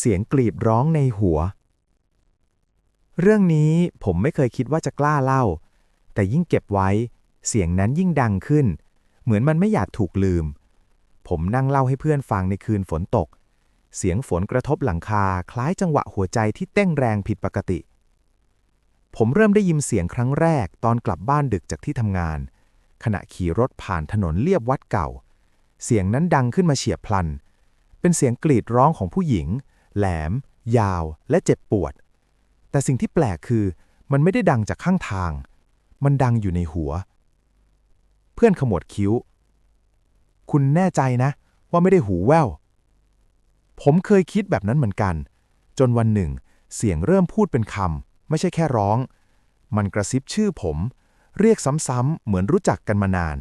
เสียงกรีดร้องในหัว เรื่องนี้ผมไม่เคยคิดว่าจะกล้าเล่า แต่ยิ่งเก็บไว้ เสียงนั้นยิ่งดังขึ้น เหมือนมันไม่อยากถูกลืม ผมนั่งเล่าให้เพื่อนฟังในคืนฝนตก เสียงฝนกระทบหลังคาคล้ายจังหวะหัวใจที่เต้นแรงผิดปกติ ผมเริ่มได้ยินเสียงครั้งแรกตอนกลับบ้านดึกจากที่ทำงาน ขณะขี่รถผ่านถนนเลียบวัดเก่า เสียงนั้นดังขึ้นมาเฉียบพลันเป็นเสียงกรีดร้องของผู้หญิง แหลม ยาวและเจ็บปวด แต่สิ่งที่แปลกคือ มันไม่ได้ดังจากข้างทาง มันดังอยู่ในหัว เพื่อนขมวดคิ้ว คุณแน่ใจนะ ว่าไม่ได้หูแว่ว ผมเคยคิดแบบนั้นเหมือนกัน จนวันหนึ่ง เสียงเริ่มพูดเป็นคำไม่ใช่แค่ร้อง มันกระซิบชื่อผม เรียกซ้ำๆเหมือนรู้จักกันมานาน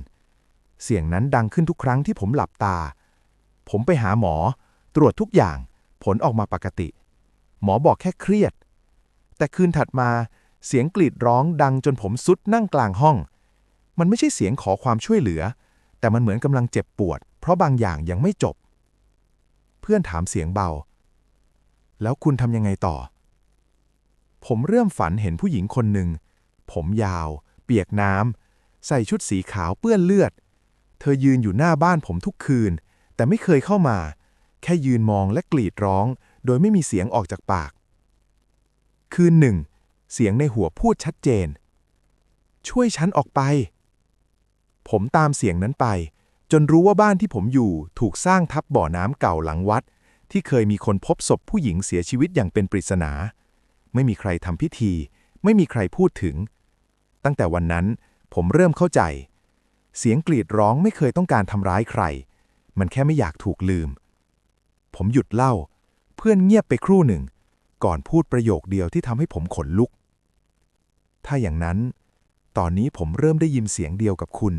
เสียงนั้นดังขึ้นทุกครั้งที่ผมหลับตา ผมไปหาหมอ ตรวจทุกอย่าง ผลออกมาปกติ หมอบอกแค่เครียด แต่คืนถัดมาเสียงกรีดร้องดังจนผมสุดนั่งกลางห้อง มันไม่ใช่เสียงขอความช่วยเหลือ แต่มันเหมือนกำลังเจ็บปวด เพราะบางอย่างยังไม่จบ เพื่อนถามเสียงเบา แล้วคุณทำยังไงต่อ ผมเริ่มฝันเห็นผู้หญิงคนหนึ่ง ผมยาว เปียกน้ำใส่ชุดสีขาวเปื้อนเลือด เธอยืนอยู่หน้าบ้านผมทุกคืน แต่ไม่เคยเข้ามา แค่ยืนมองและกรีดร้อง โดยไม่มีเสียงออกจากปาก คืนหนึ่ง เสียงในหัวพูดชัดเจน ช่วยฉันออกไป ผมตามเสียงนั้นไป จนรู้ว่าบ้านที่ผมอยู่ถูกสร้างทับบ่อน้ำเก่าหลังวัด ที่เคยมีคนพบศพผู้หญิงเสียชีวิตอย่างเป็นปริศนา ไม่มีใครทำพิธี ไม่มีใครพูดถึง ตั้งแต่วันนั้นผมเริ่มเข้าใจ เสียงกรีดร้องไม่เคยต้องการทำร้ายใคร มันแค่ไม่อยากถูกลืม ผมหยุดเล่า เพื่อนเงียบไปครู่หนึ่ง ก่อนพูดประโยคเดียวที่ทำให้ผมขนลุก ถ้าอย่างนั้น ตอนนี้ผมเริ่มได้ยินเสียงเดียวกับคุณ